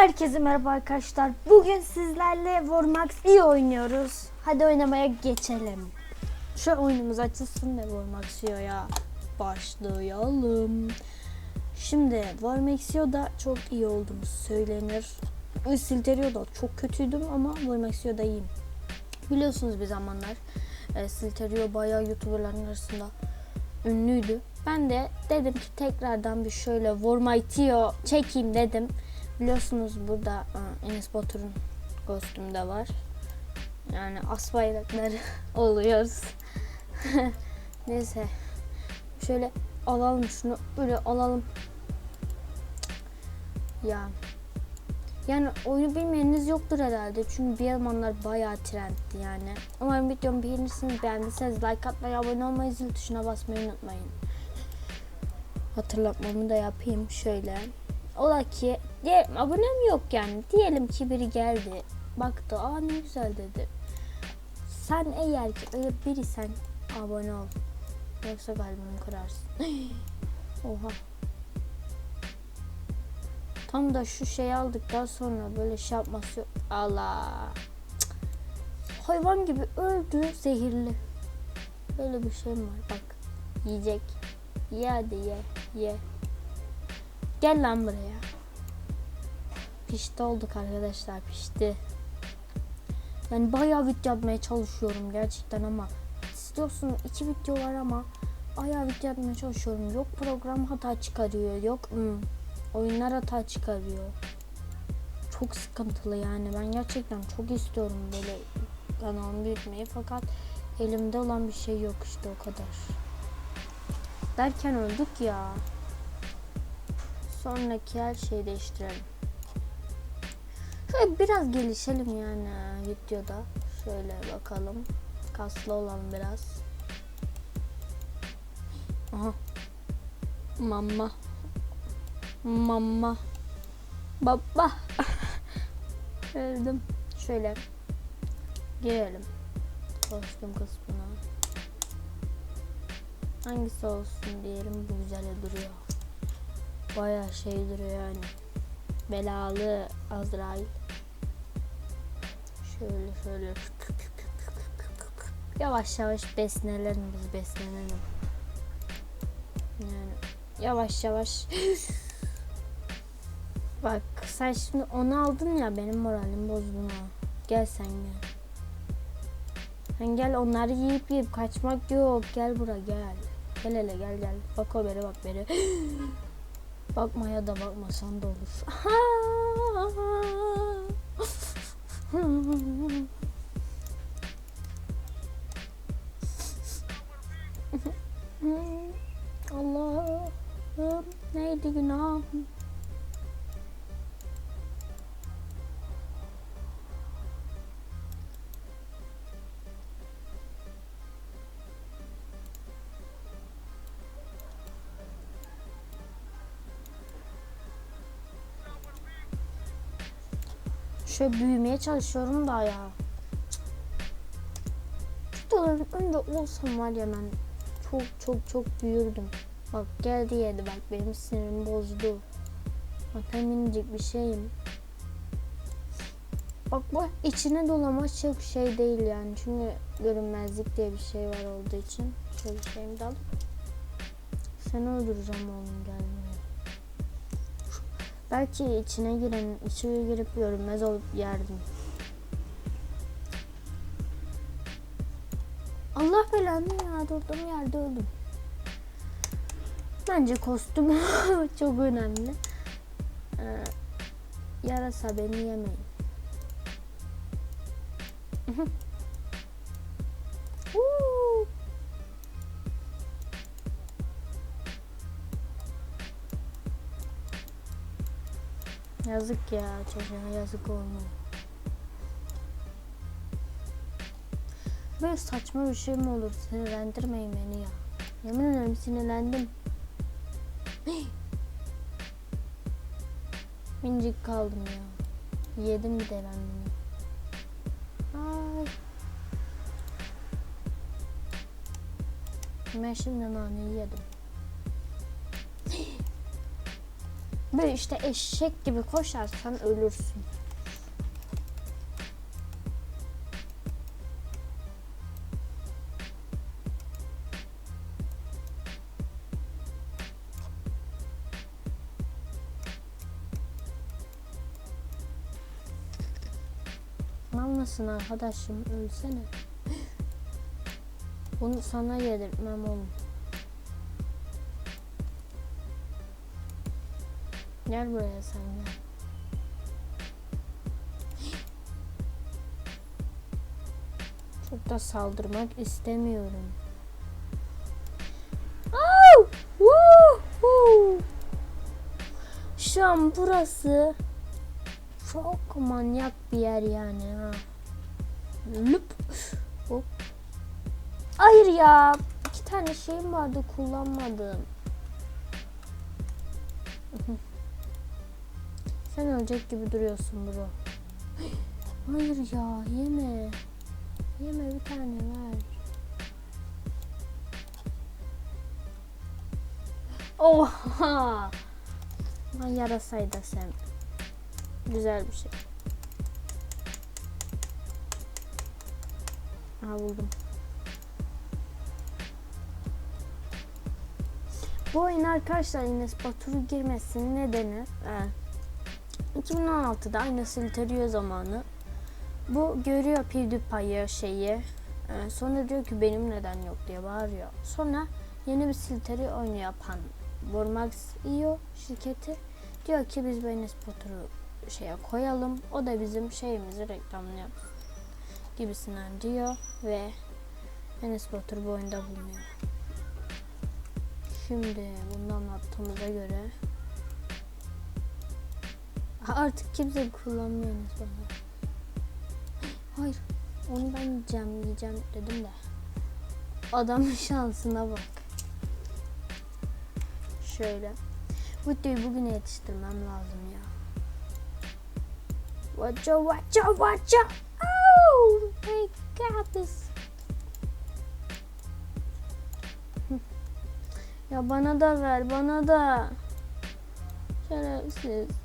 Herkese merhaba arkadaşlar. Bugün sizlerle Warmax iyi oynuyoruz. Hadi oynamaya geçelim. Şu oyunumuz açılsın da Warmax ya. Başlayalım. Şimdi Warmaxio'da çok iyi olduğumuz söylenir. Silterio'da çok kötüydüm ama Warmaxio'da iyiyim. Biliyorsunuz bir zamanlar e, Silterio bayağı YouTuber'ların arasında ünlüydü. Ben de dedim ki tekrardan bir şöyle Warmaxio çekeyim dedim. Biliyorsunuz burada e, Enes Batur'un kostümü de var. Yani as bayrakları oluyoruz. Neyse. Şöyle alalım şunu. Böyle alalım. Ya. Yani oyunu bilmeyeniniz yoktur herhalde. Çünkü bir zamanlar bayağı trendti yani. Umarım videomu beğenirsiniz. Beğendiyseniz like atmayı, abone olmayı, zil tuşuna basmayı unutmayın. Hatırlatmamı da yapayım şöyle. Ola ki diye, abonem yok yani. Diyelim ki biri geldi. Baktı aa ne güzel dedi. Sen eğer ki öyle biri sen abone ol. Yoksa kalbimi kırarsın. Oha. Tam da şu şeyi aldıktan sonra böyle şey yapması yok. Allah. Cık. Hayvan gibi öldü zehirli. Böyle bir şey var? Bak. Yiyecek. Ye hadi ye. Ye. Gel lan buraya. Pişti olduk arkadaşlar pişti. Yani bayağı video yapmaya çalışıyorum gerçekten ama istiyorsun iki video var ama bayağı video yapmaya çalışıyorum. Yok program hata çıkarıyor yok hmm, oyunlar hata çıkarıyor. Çok sıkıntılı yani ben gerçekten çok istiyorum böyle kanalımı büyütmeyi fakat elimde olan bir şey yok işte o kadar. Derken öldük ya. Sonraki her şeyi değiştirelim. Biraz gelişelim yani videoda. Şöyle bakalım. Kaslı olalım biraz. Aha. Mama. Mama. Baba. Öldüm. Şöyle. Girelim. Kostüm kısmına. Hangisi olsun diyelim bu güzel duruyor. Bayağı şey duruyor yani. Belalı Azrail. Şöyle şöyle. Yavaş yavaş beslenelim biz beslenelim. Yani yavaş yavaş. Bak sen şimdi onu aldın ya benim moralim bozdun ha. Gel sen gel. Sen gel onları yiyip yiyip kaçmak yok. Gel bura gel. Gel hele gel gel. Bak o beri bak beri. Bakmaya da bakmasan da olur. Allah'ım neydi günahım? Şöyle büyümeye çalışıyorum da ya. Videoların önde olsam var ya ben çok çok çok büyürdüm. Bak geldi yedi bak benim sinirim bozdu. Bak hem minicik bir şeyim. Bak bu içine dolama çok şey değil yani. Çünkü görünmezlik diye bir şey var olduğu için. Şöyle şeyimi de alıp seni öldüreceğim oğlum gelmiyor. Belki içine giren, içine girip görünmez olup yerdim. Allah belanı ya durduğum yerde öldüm. Bence kostüm çok önemli. Ee, yarasa beni yemeyin. Yazık ya çocuğa yazık olmuyor. Böyle saçma bir şey mi olur? Sinirlendirmeyin beni ya. Yemin ederim sinirlendim. Mincik kaldım ya. Yedim bir de ben. Ay. Ben şimdi naneyi yedim. Böyle işte eşek gibi koşarsan ölürsün. Mal mısın arkadaşım? Ölsene. Bunu sana yedirtmem oğlum. Gel buraya sen gel. Çok da saldırmak istemiyorum. Au! Woohoo! Şu an burası çok manyak bir yer yani ha. Lüp. Hop. Hayır ya. iki tane şeyim vardı kullanmadım. Sen ölecek gibi duruyorsun bro. Hayır ya yeme. Yeme bir tane ver. Oha! Lan yarasaydı sen. Güzel bir şey. Aha buldum. Bu oyun arkadaşlar Enes Batur'u girmesinin nedeni e, 2016'da aynı Silterio zamanı bu görüyor PewDiePie'ı şeyi e, sonra diyor ki benim neden yok diye bağırıyor. Sonra yeni bir Silterio oyunu yapan Vormax IO şirketi diyor ki biz Enes Batur'u şeye koyalım. O da bizim şeyimizi reklamını yapsın gibisinden diyor ve Enes Batur bu oyunda bulunuyor. Şimdi bunu anlattığımıza göre artık kimse kullanmıyor Batur. Hayır onu ben yiyeceğim yiyeceğim dedim de adamın şansına bak. Şöyle. Bu videoyu bugün yetiştirmem lazım ya. Watcha watcha watcha. Oh, I got this. Ya bana da ver, bana da. Şerefsiz.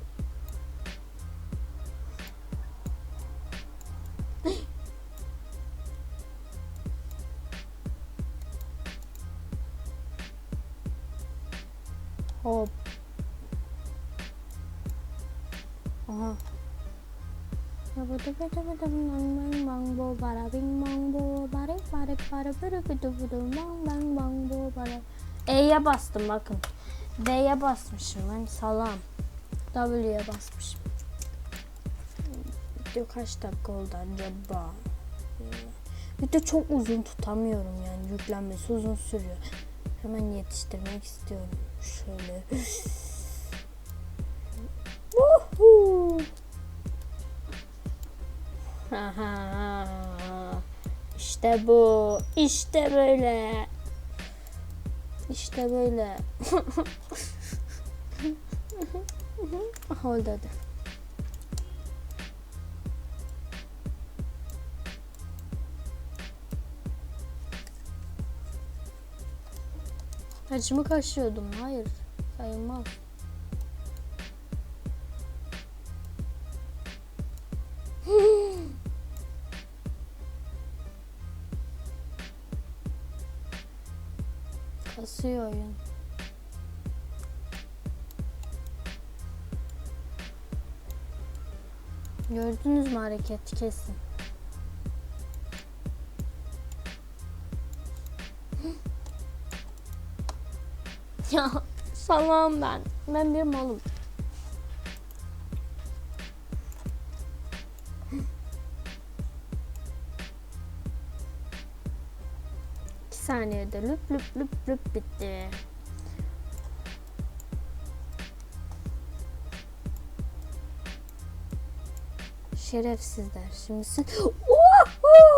Hop. Aha. E'ye bastım bakın. D'ye basmışım ben salam. W'ye basmışım. Video kaç dakika oldu acaba? Video çok uzun tutamıyorum yani yüklenmesi uzun sürüyor. Hemen yetiştirmek istiyorum. Şöyle. İşte bu. İşte böyle. İşte böyle. Hold hadi. Saçımı kaşıyordum. Hayır. Sayılmaz. Kasıyor oyun. Gördünüz mü hareketi kesin. Ya salam ben. Ben bir malım. İki saniyede lüp lüp lüp lüp bitti. Şerefsizler. Şimdi sen...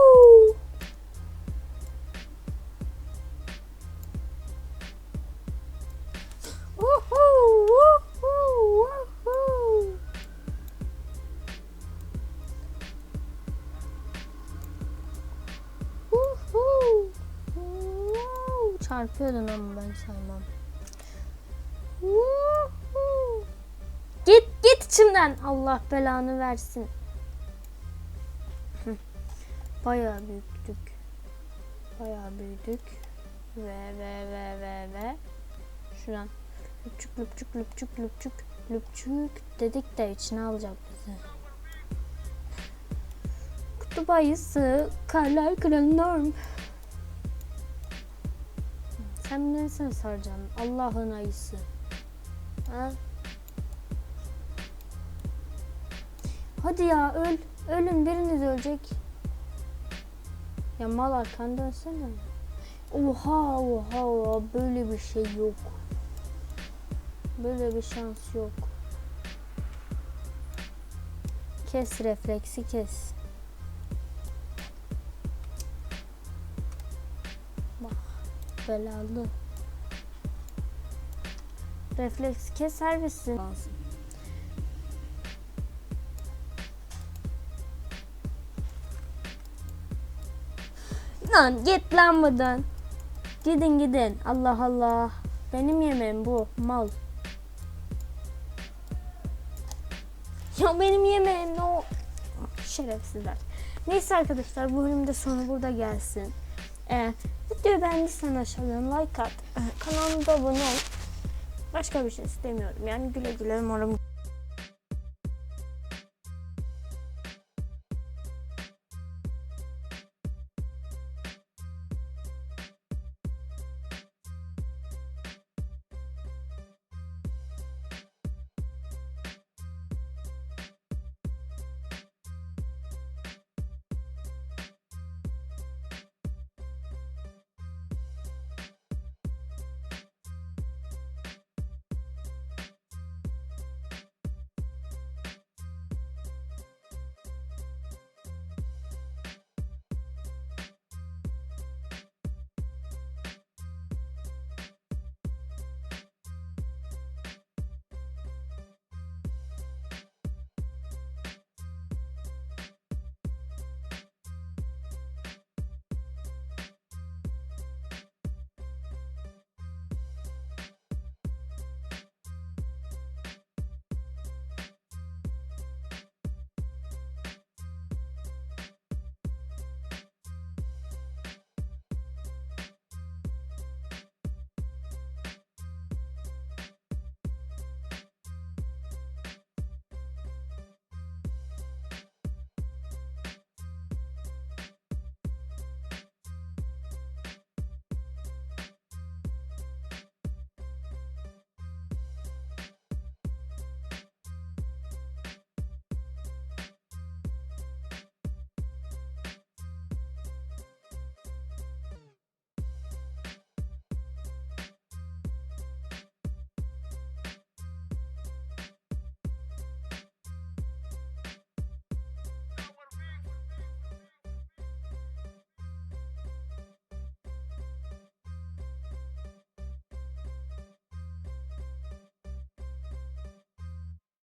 Wow! Çarpıyordun ama ben saymam. Woohoo! içimden. Allah belanı versin. Bayağı büyüktük. Bayağı büyüdük. Ve ve ve ve ve. Şuradan lüpçük lüpçük lüpçük lüpçük lüpçük dedik de içine alacak bizi. Kutup ayısı, karlar kırıl norm. Sen neresine saracaksın? Allah'ın ayısı. Ha? Hadi ya öl. Ölün biriniz ölecek. Ya mal arkan dönsene. Oha oha oha böyle bir şey yok. Böyle bir şans yok. Kes refleksi kes. Belalı. Refleks keser misin? Lazım. Lan git lan buradan. Gidin gidin. Allah Allah. Benim yemeğim bu. Mal. Ya benim yemeğim ne o? Şerefsizler. Neyse arkadaşlar bu bölümde sonu burada gelsin. Ee, videoyu beğendiysen aşağıdan like at. Kanalıma abone ol. Başka bir şey istemiyorum. Yani güle güle umarım